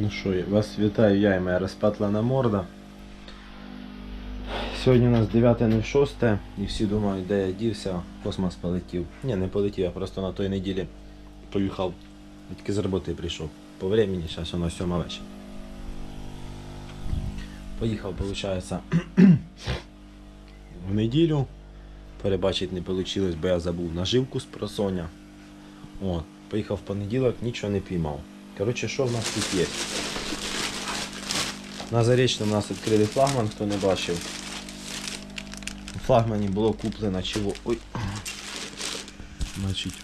Ну що, вас вітаю, я і моя розпатлана морда. Сьогодні у нас 9.06 і всі думають, де я дівся, космос полетів. Ні, не полетів, я просто на той неділі поїхав, тільки з роботи прийшов. По времени, зараз воно 7 вечора. Поїхав, виходить, в неділю. Перебачити не вийшло, бо я забув наживку з просоня. О, поїхав в понеділок, нічого не піймав. Коротше, що в нас тут є? На Зарічному у нас відкрили флагман, хто не бачив. У флагмані було куплено чого. Ой. Значить.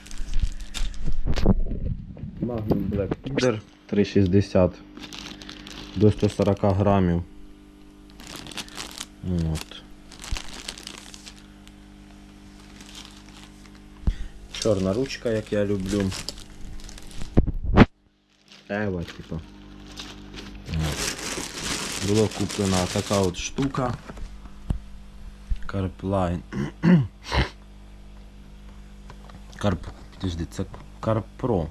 Magnum Black Feeder 360 до 140 грамів. От. Чорна ручка, як я люблю. Ева, типа. От. Було куплена така от штука. Карплайн. Карп. Підожди, це Карпро.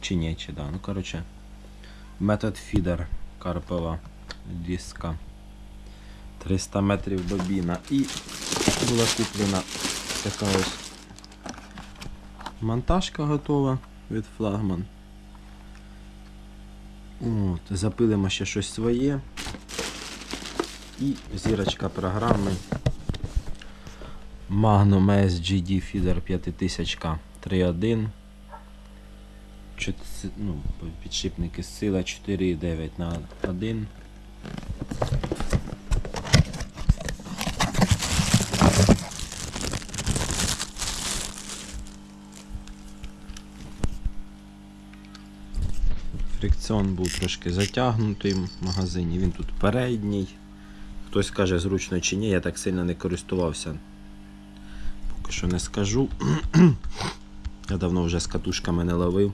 Чи ні, чи да. Ну короче. Метод фідер Карпова диска. 300 метрів бобіна. І була куплена така ось монтажка готова від флагман. От, запилимо ще щось своє. І зірочка програми Magnum SGD Feeder 5000 3.1. Чот- Ну, підшипники сила 4,9 на 1. Фрикціон був трошки затягнутий в магазині, він тут передній. Хтось каже зручно чи ні, я так сильно не користувався. Поки що не скажу. я давно вже з катушками не ловив.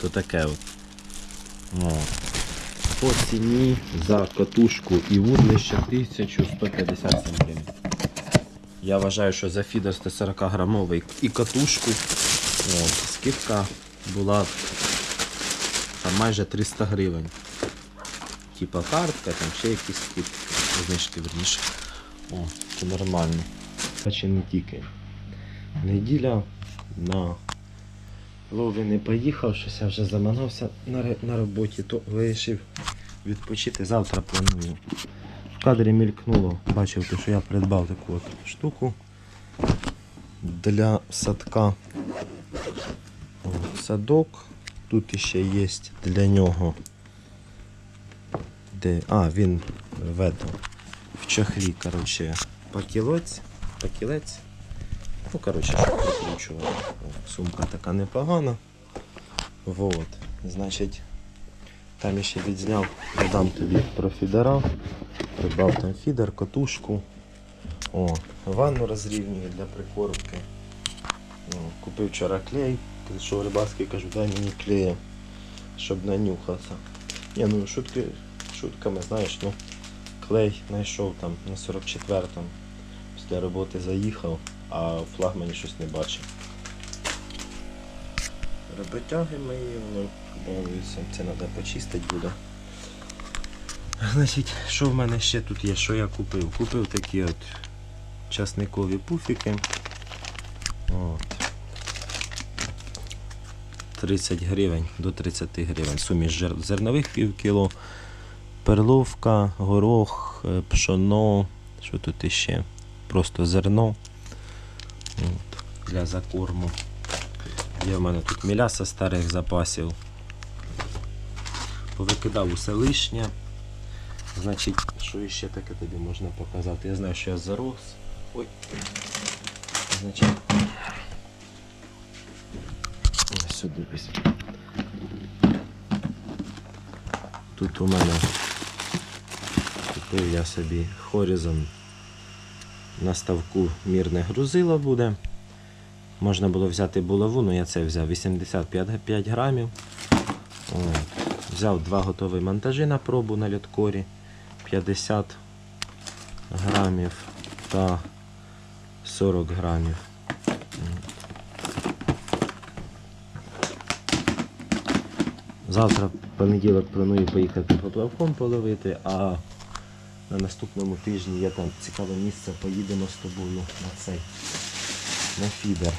То таке от. О. По ціні за катушку і вудлище 1157 гривень. Я вважаю, що за фідер 140 грамовий і катушку от, скидка була майже 300 гривень. Типа картка, там ще якісь скидки, знижки верніше. О, це нормально. Чи не тільки. Неділя на лови не поїхав, щось я вже заманався на, на роботі, то вирішив відпочити. Завтра планую. В кадрі мількнуло, бачив, що я придбав таку от штуку для садка. Садок. Тут ще є для нього. Де... А, він в, этом, в чохлі, коротше, пакілець. Пакілець. Ну, коротше, щоб прикручувати. Сумка така непогана. Вот. Значить, там ще відзняв, додам тобі про фідера. Придбав там фідер, катушку. О, ванну розрівнюю для прикормки. Купив вчора клей. Прийшов рибацький, кажу, дай мені клея, щоб нанюхатися. Ні, ну шутки, шутками, знаєш, ну клей знайшов там на 44-му. Після роботи заїхав, а в флагмані щось не бачив. Роботяги мої, воно балуються, це треба почистити буде. Значить, що в мене ще тут є, що я купив? Купив такі от часникові пуфіки. От. 30 гривень до 30 гривень. Суміш зернових пів кіло, перловка, горох, е, пшоно, що тут іще? Просто зерно От, для закорму. Є в мене тут міляса старих запасів. Повикидав усе лишнє. Значить, що іще таке тобі можна показати? Я знаю, що я зарос. Ой. Значить. Ось ось. Тут у мене купив я собі Horizon на ставку мірне грузило буде. Можна було взяти булаву, але я це взяв 85 грамів. От. Взяв два готові монтажі на пробу на льоткорі 50 грамів та 40 грамів. Завтра, в понеділок, планую поїхати поплавком половити, а на наступному тижні є там цікаве місце, поїдемо з тобою на цей на фідер.